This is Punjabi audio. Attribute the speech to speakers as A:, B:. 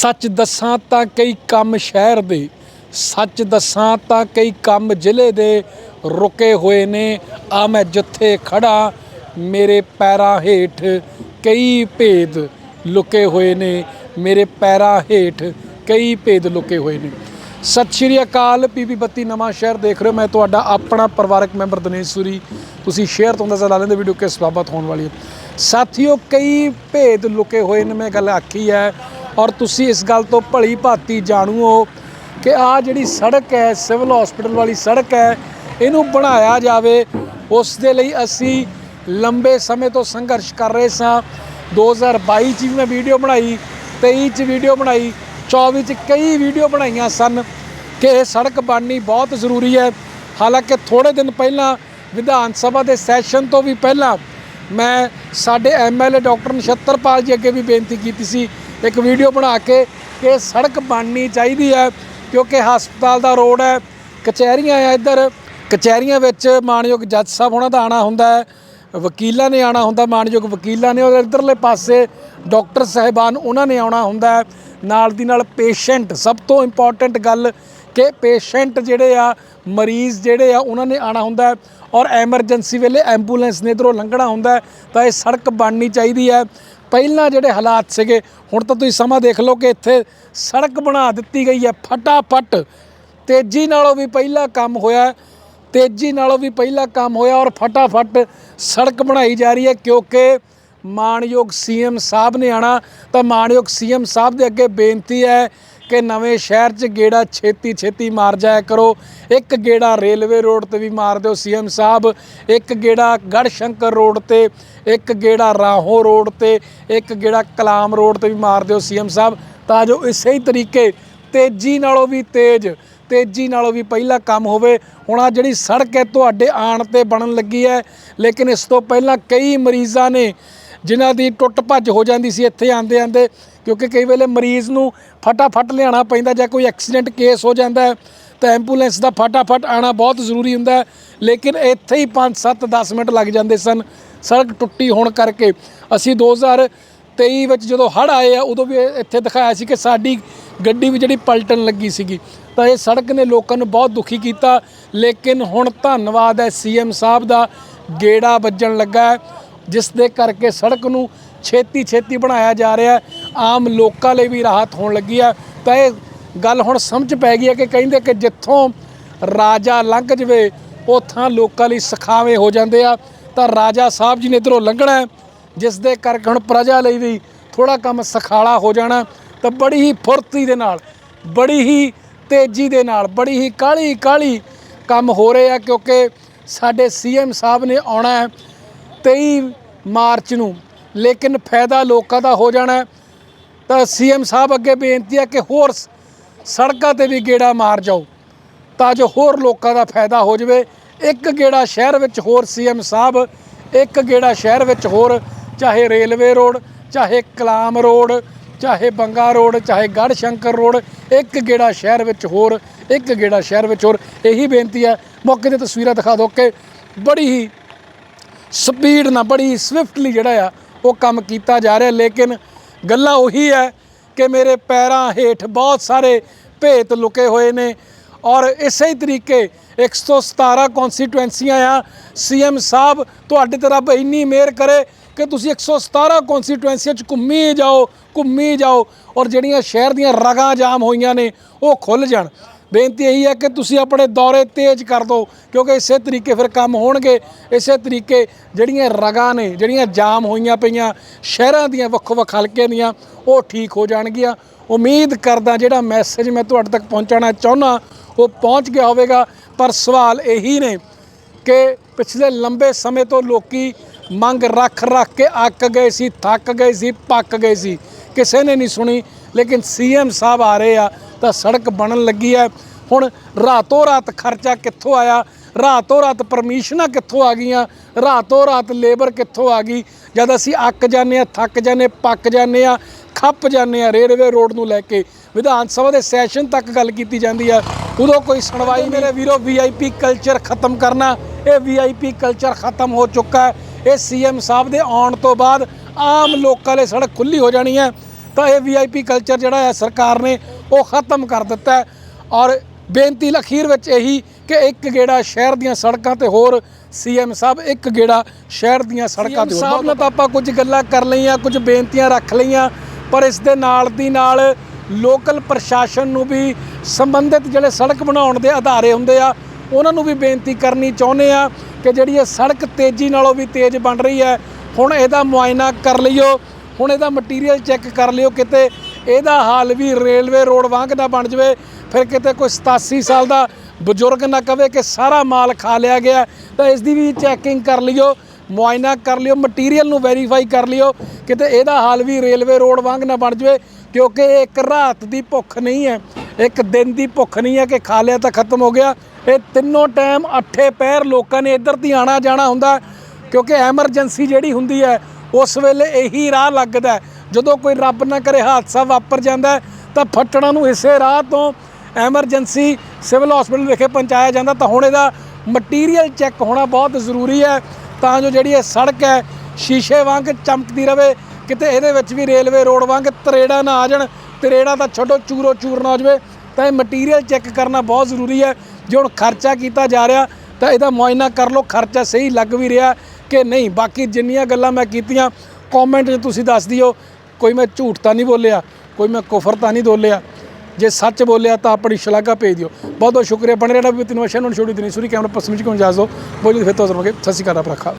A: ਸੱਚ ਦੱਸਾਂ ਤਾਂ ਕਈ ਕੰਮ ਸ਼ਹਿਰ ਦੇ, ਸੱਚ ਦੱਸਾਂ ਤਾਂ ਕਈ ਕੰਮ ਜ਼ਿਲ੍ਹੇ ਦੇ ਰੁਕੇ ਹੋਏ ਨੇ। ਆ ਮੈਂ ਜਿੱਥੇ ਖੜਾ ਮੇਰੇ ਪੈਰਾਂ ਹੇਠ ਕਈ ਭੇਦ ਲੁਕੇ ਹੋਏ ਨੇ। ਮੇਰੇ ਪੈਰਾਂ ਹੇਠ ਕਈ ਭੇਦ ਲੁਕੇ ਹੋਏ ਨੇ। ਸਤਿ ਸ਼੍ਰੀ ਅਕਾਲ ਪੀਪੀ ਬੱਤੀ ਨਵਾਂ ਸ਼ਹਿਰ ਦੇਖ ਰਹੇ ਹੋ। ਮੈਂ ਤੁਹਾਡਾ ਆਪਣਾ ਪਰਿਵਾਰਕ ਮੈਂਬਰ ਦਿਨੇਸ਼ ਸੂਰੀ। ਤੁਸੀਂ ਸ਼ੇਅਰ ਤੋਂ ਅੰਦਾਜ਼ਾ ਲਾ ਲੈਂਦੇ ਵੀਡੀਓ ਕਿਸ ਬਾਬਤ ਹੋਣ ਵਾਲੀ ਹੈ। ਸਾਥੀਓ, ਕਈ ਭੇਦ ਲੁਕੇ ਹੋਏ ਨੇ, ਮੈਂ ਗੱਲ ਆਖੀ ਹੈ। ਔਰ ਤੁਸੀਂ ਇਸ ਗੱਲ ਤੋਂ ਭਲੀ ਭਾਤੀ ਜਾਣੂ ਹੋ ਕਿ ਆ ਜਿਹੜੀ ਸੜਕ ਹੈ, ਸਿਵਲ ਹਸਪੀਟਲ ਵਾਲੀ ਸੜਕ ਹੈ, ਇਹਨੂੰ ਬਣਾਇਆ ਜਾਵੇ। ਉਸ ਦੇ ਲਈ ਅਸੀਂ ਲੰਬੇ ਸਮੇਂ ਤੋਂ ਸੰਘਰਸ਼ ਕਰ ਰਹੇ ਸਾਂ। 2022 ਚ ਵੀ ਮੈਂ ਵੀਡੀਓ ਬਣਾਈ 23 ਚ ਵੀਡੀਓ ਬਣਾਈ 24 ਚ ਕਈ ਵੀਡੀਓ ਬਣਾਈਆਂ ਸਨ ਕਿ ਇਹ ਸੜਕ ਬਣਨੀ ਬਹੁਤ ਜ਼ਰੂਰੀ ਹੈ। ਹਾਲਾਂਕਿ ਥੋੜੇ ਦਿਨ ਪਹਿਲਾਂ ਵਿਧਾਨ ਸਭਾ ਦੇ ਸੈਸ਼ਨ ਤੋਂ ਵੀ ਪਹਿਲਾਂ ਮੈਂ ਸਾਡੇ ਐਮਐਲਏ ਡਾਕਟਰ ਨਛੱਤਰਪਾਲ ਜੀ ਅੱਗੇ ਵੀ ਬੇਨਤੀ ਕੀਤੀ ਸੀ ਇੱਕ ਵੀਡੀਓ ਬਣਾ ਕੇ ਕਿ ਇਹ ਸੜਕ ਬਣਨੀ ਚਾਹੀਦੀ ਹੈ, ਕਿਉਂਕਿ ਹਸਪਤਾਲ ਦਾ ਰੋਡ ਹੈ, ਕਚਹਿਰੀਆਂ ਆ ਇੱਧਰ। ਕਚਹਿਰੀਆਂ ਵਿੱਚ ਮਾਨਯੋਗ ਜੱਜ ਸਾਹਿਬ ਉਹਨਾਂ ਦਾ ਆਣਾ ਹੁੰਦਾ ਹੈ, ਵਕੀਲਾਂ ਨੇ ਆਣਾ ਹੁੰਦਾ, ਮਾਨਯੋਗ ਵਕੀਲਾਂ ਨੇ, ਔਰ ਇੱਧਰਲੇ ਪਾਸੇ ਡਾਕਟਰ ਸਾਹਿਬਾਨ ਉਹਨਾਂ ਨੇ ਆਉਣਾ ਹੁੰਦਾ ਨਾਲ ਦੀ ਨਾਲ ਪੇਸ਼ੈਂਟ, ਸਭ ਤੋਂ ਇੰਪੋਰਟੈਂਟ ਗੱਲ ਕਿ ਪੇਸ਼ੈਂਟ ਜਿਹੜੇ ਆ, ਮਰੀਜ਼ ਜਿਹੜੇ ਆ, ਉਹਨਾਂ ਨੇ ਆਣਾ ਹੁੰਦਾ ਔਰ ਐਮਰਜੈਂਸੀ ਵੇਲੇ ਐਂਬੂਲੈਂਸ ਨੇ ਇੱਧਰੋਂ ਲੰਘਣਾ ਹੁੰਦਾ ਤਾਂ ਇਹ ਸੜਕ ਬਣਨੀ ਚਾਹੀਦੀ ਹੈ। ਪਹਿਲਾਂ ਜਿਹੜੇ ਹਾਲਾਤ ਸੀਗੇ, ਹੁਣ ਤਾਂ ਤੁਸੀਂ ਸਮਾਂ ਦੇਖ ਲਓ ਕਿ ਇੱਥੇ ਸੜਕ ਬਣਾ ਦਿੱਤੀ ਗਈ ਹੈ ਫਟਾਫਟ। ਤੇਜ਼ੀ ਨਾਲੋਂ ਵੀ ਪਹਿਲਾ ਕੰਮ ਹੋਇਆ, ਤੇਜ਼ੀ ਨਾਲੋਂ ਵੀ ਪਹਿਲਾ ਕੰਮ ਹੋਇਆ ਔਰ ਫਟਾਫਟ ਸੜਕ ਬਣਾਈ ਜਾ ਰਹੀ ਹੈ ਕਿਉਂਕਿ ਮਾਨਯੋਗ ਸੀਐਮ ਸਾਹਿਬ ਨੇ ਆਣਾ ਤਾਂ ਮਾਨਯੋਗ ਸੀਐਮ ਸਾਹਿਬ ਦੇ ਅੱਗੇ ਬੇਨਤੀ ਹੈ ਕਿ ਨਵੇਂ ਸ਼ਹਿਰ 'ਚ ਗੇੜਾ ਛੇਤੀ ਛੇਤੀ ਮਾਰ ਜਾਇਆ ਕਰੋ। ਇੱਕ ਗੇੜਾ ਰੇਲਵੇ ਰੋਡ ਤੇ ਵੀ ਮਾਰ ਦਿਓ ਸੀਐਮ ਸਾਹਿਬ। ਇੱਕ ਗੇੜਾ ਗੜ ਸ਼ੰਕਰ ਰੋਡ ਤੇ, ਇੱਕ ਗੇੜਾ ਰਾਹੋਂ ਰੋਡ ਤੇ, ਇੱਕ ਗੇੜਾ ਕਲਾਮ ਰੋਡ ਤੇ ਵੀ ਮਾਰ ਦਿਓ ਸੀਐਮ ਸਾਹਿਬ। ਤਾਂ ਜੋ ਇਸੇ ਹੀ ਤਰੀਕੇ ਤੇਜ਼ੀ ਨਾਲੋਂ ਵੀ ਤੇਜ਼, ਤੇਜ਼ੀ ਨਾਲੋਂ ਵੀ ਪਹਿਲਾ ਕੰਮ ਹੋਵੇ। ਹੁਣ ਆ ਜਿਹੜੀ ਸੜਕ ਹੈ, ਤੁਹਾਡੇ ਆਣ ਤੇ ਬਣਨ ਲੱਗੀ ਹੈ। ਲੇਕਿਨ ਇਸ ਤੋਂ ਪਹਿਲਾਂ ਕਈ ਮਰੀਜ਼ਾਂ ਨੇ ਜਿਨ੍ਹਾਂ ਦੀ ਟੁੱਟ ਭੱਜ ਹੋ ਜਾਂਦੀ ਸੀ, ਇੱਥੇ ਆਂਦੇ ਆਂਦੇ ਕਿਉਂਕਿ ਕਈ ਵੇਲੇ ਮਰੀਜ਼ ਨੂੰ ਫਟਾਫਟ ਲਿਆਉਣਾ ਪੈਂਦਾ, ਜਾਂ ਕੋਈ ਐਕਸੀਡੈਂਟ ਕੇਸ ਹੋ ਜਾਂਦਾ ਹੈ, ਤਾਂ ਐਂਬੂਲੈਂਸ ਦਾ ਫਟਾਫਟ ਆਣਾ ਬਹੁਤ ਜ਼ਰੂਰੀ ਹੁੰਦਾ ਲੇਕਿਨ ਇੱਥੇ ਹੀ 5 7 10 ਮਿੰਟ ਲੱਗ ਜਾਂਦੇ ਸਨ, ਸੜਕ ਟੁੱਟੀ ਹੋਣ ਕਰਕੇ। ਅਸੀਂ 2023 ਵਿੱਚ ਜਦੋਂ ਹੜ੍ਹ ਆਏ ਆ, ਉਦੋਂ ਵੀ ਇੱਥੇ ਦਿਖਾਇਆ ਸੀ ਕਿ ਸਾਡੀ ਗੱਡੀ ਵੀ ਜਿਹੜੀ ਪਲਟਣ ਲੱਗੀ ਸੀਗੀ। ਤਾਂ ਇਹ ਸੜਕ ਨੇ ਲੋਕਾਂ ਨੂੰ ਬਹੁਤ ਦੁਖੀ ਕੀਤਾ। ਲੇਕਿਨ ਹੁਣ ਧੰਨਵਾਦ ਹੈ ਸੀਐਮ ਸਾਹਿਬ ਦਾ, ਗੇੜਾ ਵੱਜਣ ਲੱਗਾ ਜਿਸ ਦੇ ਕਰਕੇ ਸੜਕ ਨੂੰ ਛੇਤੀ ਛੇਤੀ ਬਣਾਇਆ ਜਾ ਰਿਹਾ ਹੈ। ਆਮ ਲੋਕਾਂ ਲਈ ਵੀ ਰਾਹਤ ਹੋਣ ਲੱਗੀ ਹੈ ਤਾਂ ਇਹ ਗੱਲ ਹੁਣ ਸਮਝ ਪੈ ਗਈ ਹੈ ਕਿ ਕਹਿੰਦੇ ਕਿ ਜਿੱਥੋਂ ਰਾਜਾ ਲੰਘ ਜਵੇ ਉੱਥਾਂ ਲੋਕਾਂ ਲਈ ਸਖਾਵੇ ਹੋ ਜਾਂਦੇ ਆ। ਤਾਂ ਰਾਜਾ ਸਾਹਿਬ ਜੀ ਨੇ ਇੱਧਰੋਂ ਲੰਘਣਾ ਜਿਸ ਦੇ ਕਰਕੇ ਹੁਣ ਪ੍ਰਜਾ ਲਈ ਵੀ ਥੋੜਾ ਕੰਮ ਸਖਾਲਾ ਹੋ ਜਾਣਾ। ਤਾਂ ਬੜੀ ਹੀ ਫੁਰਤੀ ਦੇ ਨਾਲ, ਬੜੀ ਹੀ ਤੇਜ਼ੀ ਦੇ ਨਾਲ, ਬੜੀ ਹੀ ਕਾਲੀ ਕਾਲੀ ਕੰਮ ਹੋ ਰਹੇ ਆ, ਕਿਉਂਕਿ ਸਾਡੇ ਸੀਐਮ ਸਾਹਿਬ ਨੇ ਆਉਣਾ ਹੈ। 23 ਮਾਰਚ ਨੂੰ। ਲੇਕਿਨ ਫਾਇਦਾ ਲੋਕਾਂ ਦਾ ਹੋ ਜਾਣਾ ਹੈ। ਤਾਂ ਸੀਐਮ ਸਾਹਿਬ ਅੱਗੇ ਬੇਨਤੀ ਹੈ ਕਿ ਹੋਰ ਸੜਕਾਂ ਤੇ ਵੀ ਗੇੜਾ ਮਾਰ ਜਾਓ। ਤਾਂ ਜੋ ਹੋਰ ਲੋਕਾਂ ਦਾ ਫਾਇਦਾ ਹੋ ਜਾਵੇ। ਇੱਕ ਗੇੜਾ ਸ਼ਹਿਰ ਵਿੱਚ ਹੋਰ ਸੀਐਮ ਸਾਹਿਬ, ਇੱਕ ਗੇੜਾ ਸ਼ਹਿਰ ਵਿੱਚ ਹੋਰ, ਚਾਹੇ ਰੇਲਵੇ ਰੋਡ, ਚਾਹੇ ਕਲਾਮ ਰੋਡ, ਚਾਹੇ ਬੰਗਾ ਰੋਡ, ਚਾਹੇ ਗੜ ਸ਼ੰਕਰ ਰੋਡ, ਇੱਕ ਗੇੜਾ ਸ਼ਹਿਰ ਵਿੱਚ ਹੋਰ, ਇੱਕ ਗੇੜਾ ਸ਼ਹਿਰ ਵਿੱਚ ਹੋਰ। ਇਹੀ ਬੇਨਤੀ ਹੈ। ਮੌਕੇ ਤੇ ਤਸਵੀਰਾਂ ਦਿਖਾ ਦਿਓ ਕਿ ਬੜੀ ਹੀ ਸਪੀਡ ਨਾਲ ਬੜੀ ਸਵਿਫਟਲੀ ਜਿਹੜਾ ਆ ਉਹ ਕੰਮ ਕੀਤਾ ਜਾ ਰਿਹਾ। ਲੇਕਿਨ ਗੱਲਾਂ ਉਹੀ ਹੈ ਕਿ ਮੇਰੇ ਪੈਰਾਂ ਹੇਠ ਬਹੁਤ ਸਾਰੇ ਭੇਤ ਲੁਕੇ ਹੋਏ ਨੇ ਔਰ ਇਸੇ ਹੀ ਤਰੀਕੇ 117 ਕਨਸਟੀਟੁਐਂਸੀਆਂ ਆ। ਸੀਐਮ ਸਾਹਿਬ, ਤੁਹਾਡੇ ਤੇ ਰੱਬ ਇੰਨੀ ਮਿਹਰ ਕਰੇ ਕਿ ਤੁਸੀਂ 117 ਕਨਸਟੀਟੁਐਂਸੀਆਂ ਚ ਘੁੰਮੀ ਜਾਓ ਘੁੰਮੀ ਜਾਓ ਔਰ ਜਿਹੜੀਆਂ ਸ਼ਹਿਰ ਦੀਆਂ ਰਗਾਂ ਜਾਮ ਹੋਈਆਂ ਨੇ ਉਹ ਖੁੱਲ ਜਾਣ। ਬੇਨਤੀ ਇਹੀ ਹੈ ਕਿ ਤੁਸੀਂ ਆਪਣੇ ਦੌਰੇ ਤੇਜ਼ ਕਰ ਦਿਓ, ਕਿਉਂਕਿ ਇਸੇ ਤਰੀਕੇ ਫਿਰ ਕੰਮ ਹੋਣਗੇ। ਇਸੇ ਤਰੀਕੇ ਜਿਹੜੀਆਂ ਰਗਾਂ ਨੇ, ਜਿਹੜੀਆਂ ਜਾਮ ਹੋਈਆਂ ਪਈਆਂ, ਸ਼ਹਿਰਾਂ ਦੀਆਂ ਵੱਖੋ ਵੱਖ ਹਲਕੇ ਦੀਆਂ, ਉਹ ਠੀਕ ਹੋ ਜਾਣਗੀਆਂ। ਉਮੀਦ ਕਰਦਾ ਜਿਹੜਾ ਮੈਸੇਜ ਮੈਂ ਤੁਹਾਡੇ ਤੱਕ ਪਹੁੰਚਾਉਣਾ ਚਾਹੁੰਦਾ, ਉਹ ਪਹੁੰਚ ਗਿਆ ਹੋਵੇਗਾ। ਪਰ ਸਵਾਲ ਇਹੀ ਨੇ ਕਿ ਪਿਛਲੇ ਲੰਬੇ ਸਮੇਂ ਤੋਂ ਲੋਕੀ ਮੰਗ ਰੱਖ ਰੱਖ ਕੇ ਅੱਕ ਗਏ ਸੀ, ਥੱਕ ਗਏ ਸੀ, ਪੱਕ ਗਏ ਸੀ। ਕਿਸੇ ਨੇ ਨਹੀਂ ਸੁਣੀ, ਲੇਕਿਨ ਸੀਐਮ ਸਾਹਿਬ ਆ ਰਹੇ ਆ, ਤਾਂ ਸੜਕ ਬਣਨ ਲੱਗੀ ਹੈ। ਹੁਣ ਰਾਤੋਂ ਰਾਤ ਖਰਚਾ ਕਿੱਥੋਂ ਆਇਆ? ਰਾਤੋਂ ਰਾਤ ਪਰਮਿਸ਼ਨਾਂ ਕਿੱਥੋਂ ਆ ਗਈਆਂ? ਰਾਤੋਂ ਰਾਤ ਲੇਬਰ ਕਿੱਥੋਂ ਆ ਗਈ? ਜਦ ਅਸੀਂ ਅੱਕ ਜਾਂਦੇ ਆ ਥੱਕ ਜਾਂਦੇ ਪੱਕ ਜਾਂਦੇ ਆ ਖੱਪ ਜਾਂਦੇ ਆ ਰੇਲਵੇ ਰੋਡ ਨੂੰ ਲੈ ਕੇ, ਵਿਧਾਨ ਸਭਾ ਦੇ ਸੈਸ਼ਨ ਤੱਕ ਗੱਲ ਕੀਤੀ ਜਾਂਦੀ ਆ। ਉਦੋਂ ਕੋਈ ਸੁਣਵਾਈ ਮੇਰੇ ਵੀਰੋ ਵੀਆਈਪੀ ਕਲਚਰ ਖਤਮ ਕਰਨਾ, ਇਹ ਵੀਆਈਪੀ ਕਲਚਰ ਖਤਮ ਹੋ ਚੁੱਕਾ ਹੈ। ਇਹ ਸੀਐਮ ਸਾਹਿਬ ਦੇ ਆਉਣ ਤੋਂ ਬਾਅਦ ਆਮ ਲੋਕਾਂ ਲਈ ਸੜਕ ਖੁੱਲੀ ਹੋ ਜਾਣੀ ਹੈ। ਤਾਂ ਇਹ ਵੀਆਈਪੀ ਕਲਚਰ ਜਿਹੜਾ ਹੈ, ਸਰਕਾਰ ਨੇ ਉਹ ਖਤਮ ਕਰ ਦਿੱਤਾ ਹੈ। ਔਰ ਬੇਨਤੀ ਅਖੀਰ ਵਿੱਚ ਇਹੀ ਕਿ ਇੱਕ ਗੇੜਾ ਸ਼ਹਿਰ ਦੀਆਂ ਸੜਕਾਂ ਤੇ ਹੋਰ ਸੀਐਮ ਸਾਹਿਬ ਇੱਕ ਗੇੜਾ ਸ਼ਹਿਰ ਦੀਆਂ ਸੜਕਾਂ ਤੇ ਹੋਰ। ਸਾਹਿਬ ਨਾਲ ਤਾਂ ਆਪਾਂ ਕੁਝ ਗੱਲਾਂ ਕਰ ਲਈਆਂ ਕੁਝ ਬੇਨਤੀਆਂ ਰੱਖ ਲਈਆਂ ਪਰ ਇਸ ਦੇ ਨਾਲ ਦੀ ਨਾਲ ਲੋਕਲ ਪ੍ਰਸ਼ਾਸਨ ਨੂੰ ਵੀ ਸੰਬੰਧਿਤ ਜਿਹੜੇ ਸੜਕ ਬਣਾਉਣ ਦੇ ਅਧਾਰੇ ਹੁੰਦੇ ਆ ਉਹਨਾਂ ਨੂੰ ਵੀ ਬੇਨਤੀ ਕਰਨੀ ਚਾਹੁੰਦੇ ਆ ਕਿ ਜਿਹੜੀ ਇਹ ਸੜਕ ਤੇਜ਼ੀ ਨਾਲੋਂ ਵੀ ਤੇਜ਼ ਬਣ ਰਹੀ ਹੈ ਹੁਣ ਇਹਦਾ ਮੁਆਇਨਾ ਕਰ ਲਈਓ ਹੁਣ ਇਹਦਾ ਮਟੀਰੀਅਲ ਚੈੱਕ ਕਰ ਲਿਓ ਕਿਤੇ ਇਹਦਾ ਹਾਲ ਵੀ ਰੇਲਵੇ ਰੋਡ ਵਾਂਗ ਨਾ ਬਣ ਜਵੇ ਫਿਰ ਕਿਤੇ ਕੋਈ 87 ਸਾਲ ਦਾ ਬਜ਼ੁਰਗ ਨਾ ਕਵੇ ਕਿ ਸਾਰਾ ਮਾਲ ਖਾ ਲਿਆ ਗਿਆ ਤਾਂ ਇਸ ਦੀ ਵੀ ਚੈਕਿੰਗ ਕਰ ਲਿਓ, ਮੁਆਇਨਾ ਕਰ ਲਿਓ ਮਟੀਰੀਅਲ ਨੂੰ ਵੈਰੀਫਾਈ ਕਰ ਲਿਓ, ਕਿਤੇ ਇਹਦਾ ਹਾਲ ਵੀ ਰੇਲਵੇ ਰੋਡ ਵਾਂਗ ਨਾ ਬਣ ਜਵੇ, ਕਿਉਂਕਿ ਇਹ ਇੱਕ ਰਾਤ ਦੀ ਭੁੱਖ ਨਹੀਂ ਹੈ, ਇੱਕ ਦਿਨ ਦੀ ਭੁੱਖ ਨਹੀਂ ਹੈ ਕਿ ਖਾ ਲਿਆ ਤਾਂ ਖਤਮ ਹੋ ਗਿਆ। ਇਹ ਤਿੰਨੋਂ ਟਾਈਮ ਅੱਠੇ ਪੈਰ ਲੋਕਾਂ ਨੇ ਇੱਧਰ ਦੀ ਆਣਾ ਜਾਣਾ ਹੁੰਦਾ ਕਿਉਂਕਿ ਐਮਰਜੈਂਸੀ ਜਿਹੜੀ ਹੁੰਦੀ ਹੈ, ਉਸ ਵੇਲੇ ਇਹੀ ਰਾਹ ਲੱਗਦਾ ਜਦੋਂ ਕੋਈ ਰੱਬ ਨਾ ਕਰੇ ਹਾਦਸਾ ਵਾਪਰ ਜਾਂਦਾ ਤਾਂ ਫੱਟੜਾਂ ਨੂੰ ਇਸੇ ਰਾਹ ਤੋਂ ਐਮਰਜੈਂਸੀ ਸਿਵਲ ਹਸਪੀਟਲ ਵਿਖੇ ਪਹੁੰਚਾਇਆ ਜਾਂਦਾ ਤਾਂ ਹੁਣ ਇਹਦਾ ਮਟੀਰੀਅਲ ਚੈੱਕ ਹੋਣਾ ਬਹੁਤ ਜ਼ਰੂਰੀ ਹੈ ਤਾਂ ਜੋ ਜਿਹੜੀ ਇਹ ਸੜਕ ਹੈ, ਸ਼ੀਸ਼ੇ ਵਾਂਗ ਚਮਕਦੀ ਰਵੇ, ਕਿਤੇ ਇਹਦੇ ਵਿੱਚ ਵੀ ਰੇਲਵੇ ਰੋਡ ਵਾਂਗ ਤਰੇੜਾ ਨਾ ਆ ਜਾਣ, ਤਰੇੜਾ ਤਾਂ ਛੱਡੋ, ਚੂਰੋ ਚੂਰ ਨਾ ਹੋ ਜਾਵੇ, ਤਾਂ ਇਹ ਮਟੀਰੀਅਲ ਚੈੱਕ ਕਰਨਾ ਬਹੁਤ ਜ਼ਰੂਰੀ ਹੈ, ਜੇ ਹੁਣ ਖਰਚਾ ਕੀਤਾ ਜਾ ਰਿਹਾ, ਤਾਂ ਇਹਦਾ ਮੁਆਇਨਾ ਕਰ ਲਓ, ਖਰਚਾ ਸਹੀ ਲੱਗ ਵੀ ਰਿਹਾ ਕਿ ਨਹੀਂ, ਬਾਕੀ ਜਿੰਨੀਆਂ ਗੱਲਾਂ ਮੈਂ ਕੀਤੀਆਂ ਕਮੈਂਟ 'ਚ ਤੁਸੀਂ ਦੱਸ ਦਿਓ, ਕੋਈ ਮੈਂ ਝੂਠ ਤਾਂ ਨਹੀਂ ਬੋਲਿਆ, ਕੋਈ ਮੈਂ ਕੁਫਰ ਤਾਂ ਨਹੀਂ ਬੋਲਿਆ ਜੇ ਸੱਚ ਬੋਲਿਆ ਤਾਂ ਆਪਣੀ ਸ਼ਲਾਘਾ ਭੇਜ ਦਿਓ। ਬਹੁਤ ਬਹੁਤ ਸ਼ੁਕਰੀਆ। ਬਣੇ ਰਹਿਣਾ ਵੀ ਤਿੰਨ ਵਸ਼ਾਂ ਨੂੰ ਛੋੜੀ ਦੇਣੀ। ਸੂਰੀ ਕੈਮਰਾ ਪਸਮਿਚ ਕੋਂ ਜਾਜ਼ੋ ਬੋਲੀ ਫਿਰ ਤੋਂ ਜ਼ਰੂਰ ਸਤਿ ਸ਼੍ਰੀ ਅਕਾਲ ਰੱਖਾ